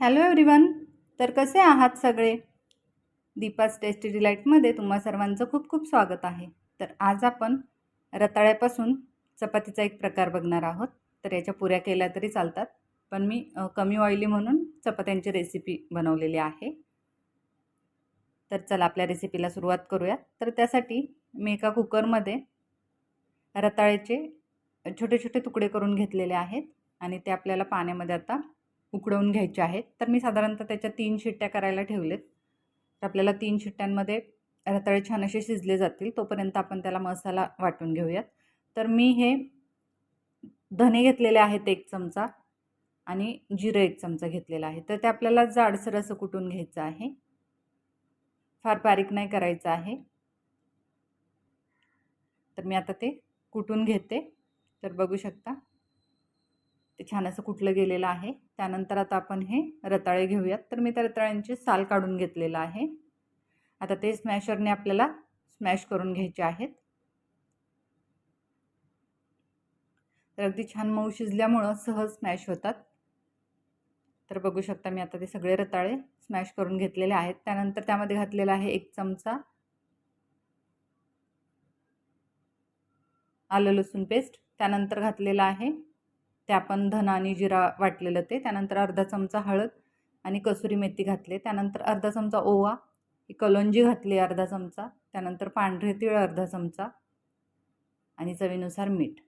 Hello everyone तर कसे आहात सगळे? दीपास टेस्टी डिलाईटमध्ये तुम्हा सर्वांचं खूप खूप स्वागत आहे. तर आज आपण रताळ्यापासून चपातीचा एक प्रकार बघणार आहोत. तर याच्या पुऱ्या केल्या तरी चालतात. पण मी कमी ऑइली म्हणून चपात्यांची रेसिपी बनवलेली आहे. तर चला आपल्या रेसिपीला सुरुवात करूयात. तर त्यासाठी मी एका कुकरमध्ये रताळ्याचे छोटे छोटे तुकडे करून घेतलेले आहेत. आणि ते आपल्याला पाण्यामध्ये आता उकडवून घ्यायचे आहेत. तर मी साधारणतः त्याच्या तीन शिट्ट्या करायला ठेवलेत. तर आपल्याला तीन शिट्ट्यांमध्ये रताळे छान असे शिजले जातील तोपर्यंत आपण त्याला मसाला वाटून घेऊयात. तर मी हे धने घेतलेले आहेत एक चमचा आणि जिरं एक चमचा घेतलेला आहे. तर ते आपल्याला जाडसर असं कुटून घ्यायचं आहे. फार बारीक नाही करायचं आहे. तर मी आता ते कुटून घेते. तर बघू शकता. ते छान असं कुठलं गेलेलं आहे. त्यानंतर आता आपण हे रताळे घेऊयात. तर मी त्या रताळ्यांची साल काढून घेतलेलं आहे. आता ते स्मॅशरने आपल्याला स्मॅश करून घ्यायचे आहेत. तर अगदी छान मऊ शिजल्यामुळं सहज स्मॅश होतात. तर बघू शकता मी आता ते सगळे रताळे स्मॅश करून घेतलेले आहेत. त्यानंतर त्यामध्ये घातलेला आहे एक चमचा आलं लसूण पेस्ट. त्यानंतर घातलेला आहे ते आपण धना आणि जिरा वाटलेलं ते त्यानंतर अर्धा चमचा हळद आणि कसुरी मेथी घातले. त्यानंतर अर्धा चमचा ओवा ही कलोंजी घातली अर्धा चमचा त्यानंतर पांढरे तीळ अर्धा चमचा आणि चवीनुसार मीठ.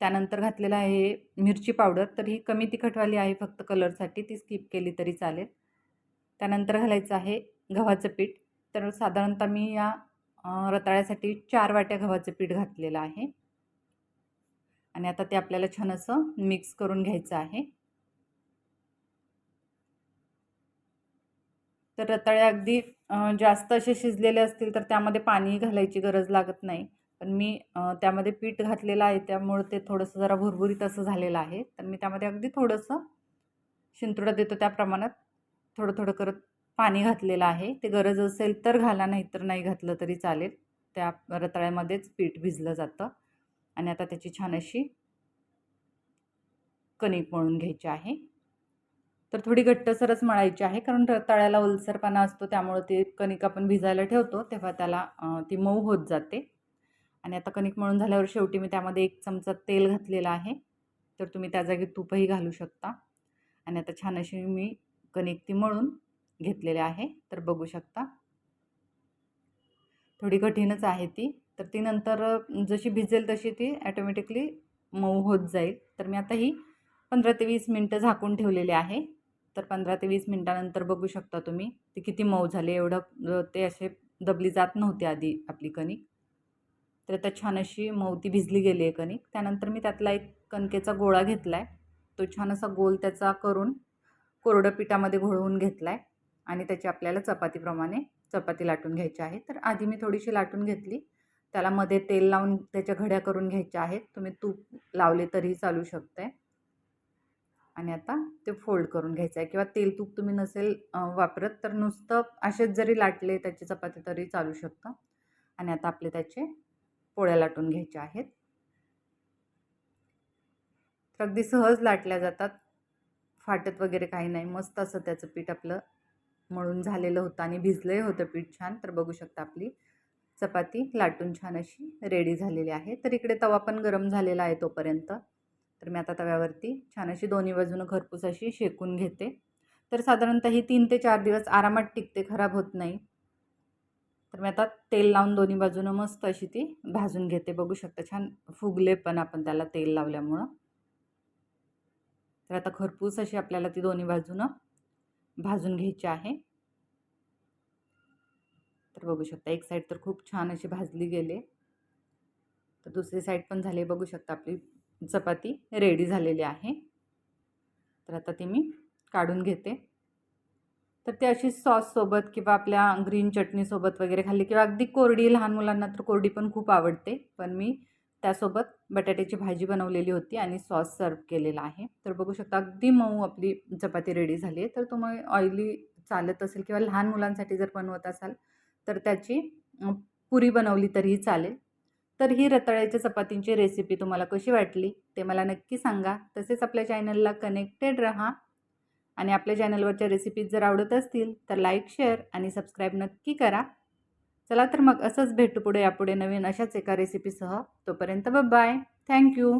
त्यानंतर घातलेलं आहे मिरची पावडर तर ही कमी तिखटवाली आहे फक्त कलरसाठी ती स्किप केली तरी चालेल. त्यानंतर घालायचं आहे गव्हाचं पीठ. तर साधारणतः मी या रताळ्यासाठी चार वाट्या गव्हाचं पीठ घातलेलं आहे. आणि आता ते आपल्याला छान असं मिक्स करून घ्यायचं आहे. तर रताळे अगदी जास्त असे शिजलेले असतील तर त्यामध्ये पाणी घालायची गरज लागत नाही. पण मी त्यामध्ये पीठ घातलेलं आहे त्यामुळं ते थोडंसं जरा भुरभुरीत असं झालेलं आहे. तर मी त्यामध्ये अगदी थोडंसं शिंतोडा देतो त्या प्रमाणात थोडं थोडं करत पाणी घातलेलं आहे. ते गरज असेल तर घाला नाही तर नाही घातलं तरी चालेल. त्या रताळ्यामध्येच पीठ भिजलं जातं. आणि आता त्याची छान अशी कणिक मळून घ्यायची आहे. तर थोडी घट्टसरच मळायची आहे कारण रताळ्याला ओलसरपणा असतो त्यामुळं ते कणिक आपण भिजायला ठेवतो तेव्हा त्याला ती मऊ होत जाते. आणि आता कणिक मळून झाल्यावर शेवटी मी त्यामध्ये एक चमचा तेल घातलेला आहे. तर तुम्ही त्या जागी तूपही घालू शकता. आणि आता छान अशी मी कणिक ती मळून घेतलेली आहे. तर बघू शकता. थोडी कठीणच आहे ती. तर ती नंतर जशी भिजेल तशी ती ॲटोमॅटिकली मऊ होत जाईल. तर मी आता ही पंधरा ते वीस मिनटं झाकून ठेवलेली आहे. तर पंधरा ते वीस मिनटानंतर बघू शकता तुम्ही ती किती मऊ झाली एवढं ते असे दबली जात नव्हती आधी आपली कणिक. तर आता छान अशी मऊ ती भिजली गेली आहे कणिक. त्यानंतर मी त्यातला एक कणकेचा गोळा घेतला आहे तो छान असा गोल त्याचा करून कोरडं पिठामध्ये घोळवून घेतला आहे आणि त्याची आपल्याला चपातीप्रमाणे चपाती लाटून घ्यायची आहे. तर आधी मी थोडीशी लाटून घेतली. त्याला मध्ये तेल लावून त्याच्या घड्या करून घ्यायच्या आहेत. तुम्ही तूप लावले तरीही चालू शकतं. आणि आता ते फोल्ड करून घ्यायचं आहे. किंवा तेल तूप तुम्ही नसेल वापरत तर नुसतं असेच जरी लाटले त्याची चपाती तरी चालू शकतं. आणि आता आपले त्याचे पोळ्या लाटून घ्यायच्या आहेत. तर अगदी सहज लाटल्या जातात. फाटत वगैरे काही नाही. मस्त असं त्याचं पीठ आपलं मळून झालेलं होतं आणि भिजलंही होतं पीठ छान. तर बघू शकता आपली चपाती लाटून छान अशी रेडी झालेली आहे. तर इकडे तवा पण गरम झालेला आहे तोपर्यंत. तर मी आता तव्यावरती छान अशी दोन्ही बाजूनं घरपूस अशी शेकून घेते. तर साधारणतः ही तीन ते चार दिवस आरामात टिकते खराब होत नाही. तर मी आता तेल लावून दोन्ही बाजूनं मस्त अशी ती भाजून घेते. बघू शकता छान फुगले पण आपण त्याला तेल लावल्यामुळं. तर आता खरपूस अशी आपल्याला ती दोन्ही बाजूनं भाजून घ्यायची आहे. तर बघू शकता. एक साईड तर खूप छान अशी भाजली गेले तर दुसरी साईड पण झाली बघू शकता आपली चपाती रेडी झालेली आहे. तर आता ती मी काढून घेते. तर ते अशी सॉससोबत किंवा आपल्या ग्रीन चटणीसोबत वगैरे खाल्ली किंवा अगदी कोरडी लहान मुलांना तर कोरडी पण खूप आवडते. पण मी त्यासोबत बटाट्याची भाजी बनवलेली होती आणि सॉस सर्व केलेला आहे. तर बघू शकता अगदी मऊ आपली चपाती रेडी झाली आहे. तर तुम्ही ऑइली चालत असेल किंवा लहान मुलांसाठी जर बनवत असाल तर त्याची पुरी बनवली तरीही चालेल. तर ही रताळ्याच्या चपातींची रेसिपी तुम्हाला कशी वाटली ते मला नक्की सांगा. तसेच आपल्या चॅनलला कनेक्टेड रहा आणि आपल्या चॅनलवरच्या रेसिपीज जर आवडत असतील तर लाईक शेअर आणि सबस्क्राईब नक्की करा. चला तर मग असंच भेटू पुढे यापुढे नवीन अशाच एका रेसिपीसह तोपर्यंत बाय थँक्यू